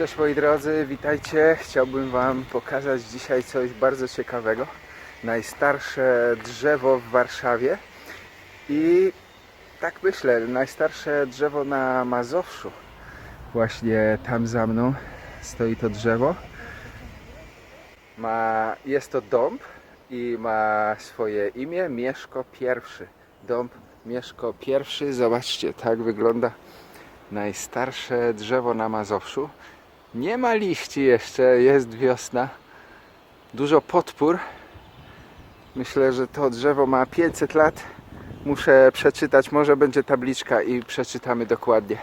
Cześć moi drodzy, witajcie. Chciałbym Wam pokazać dzisiaj coś bardzo ciekawego. Najstarsze drzewo w Warszawie i tak myślę, najstarsze drzewo na Mazowszu. Właśnie tam za mną stoi to drzewo. Ma, jest to dąb i ma swoje imię Mieszko I. Dąb Mieszko I. Zobaczcie, tak wygląda najstarsze drzewo na Mazowszu. Nie ma liści jeszcze, jest wiosna. Dużo podpór. Myślę, że to drzewo ma 500 lat. Muszę przeczytać, może będzie tabliczka i przeczytamy dokładnie.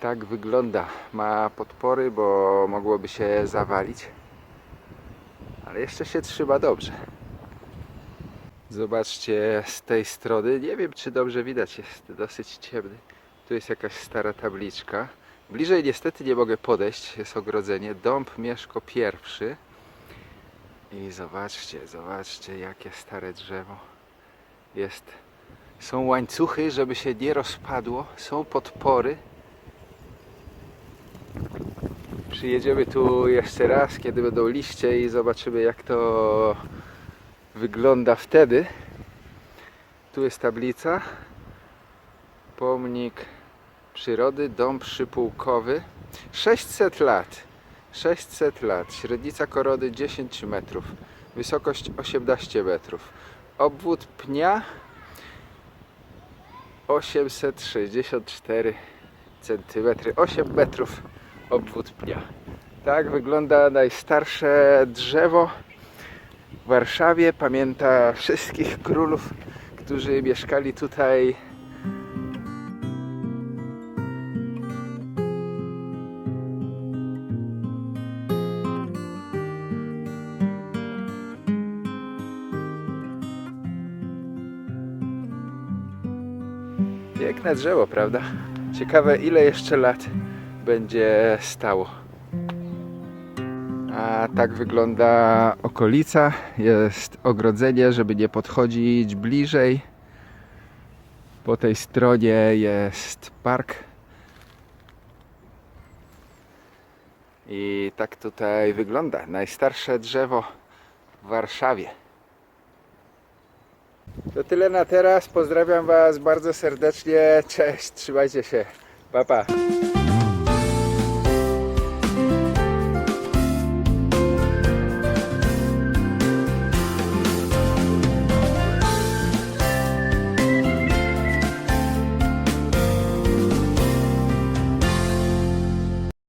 Tak wygląda. Ma podpory, bo mogłoby się zawalić. Ale jeszcze się trzyma dobrze. Zobaczcie z tej strony. Nie wiem, czy dobrze widać, jest dosyć ciemny. Tu jest jakaś stara tabliczka. Bliżej niestety nie mogę podejść, jest ogrodzenie. Dąb Mieszko pierwszy. I zobaczcie, zobaczcie jakie stare drzewo. Jest. Są łańcuchy, żeby się nie rozpadło. Są podpory. Przyjedziemy tu jeszcze raz, kiedy będą liście i zobaczymy jak to wygląda wtedy. Tu jest tablica. Pomnik przyrody, dom przypułkowy. 600 lat. 600 lat. Średnica korony 10 metrów. Wysokość 18 metrów. Obwód pnia 864 centymetry. 8 metrów obwód pnia. Tak wygląda najstarsze drzewo w Warszawie. Pamięta wszystkich królów, którzy mieszkali tutaj Piękne drzewo, prawda? Ciekawe ile jeszcze lat będzie stało. A tak wygląda okolica. Jest ogrodzenie, żeby nie podchodzić bliżej. Po tej stronie jest park. I tak tutaj wygląda. Najstarsze drzewo w Warszawie. To tyle na teraz. Pozdrawiam Was bardzo serdecznie. Cześć, trzymajcie się. Pa, pa.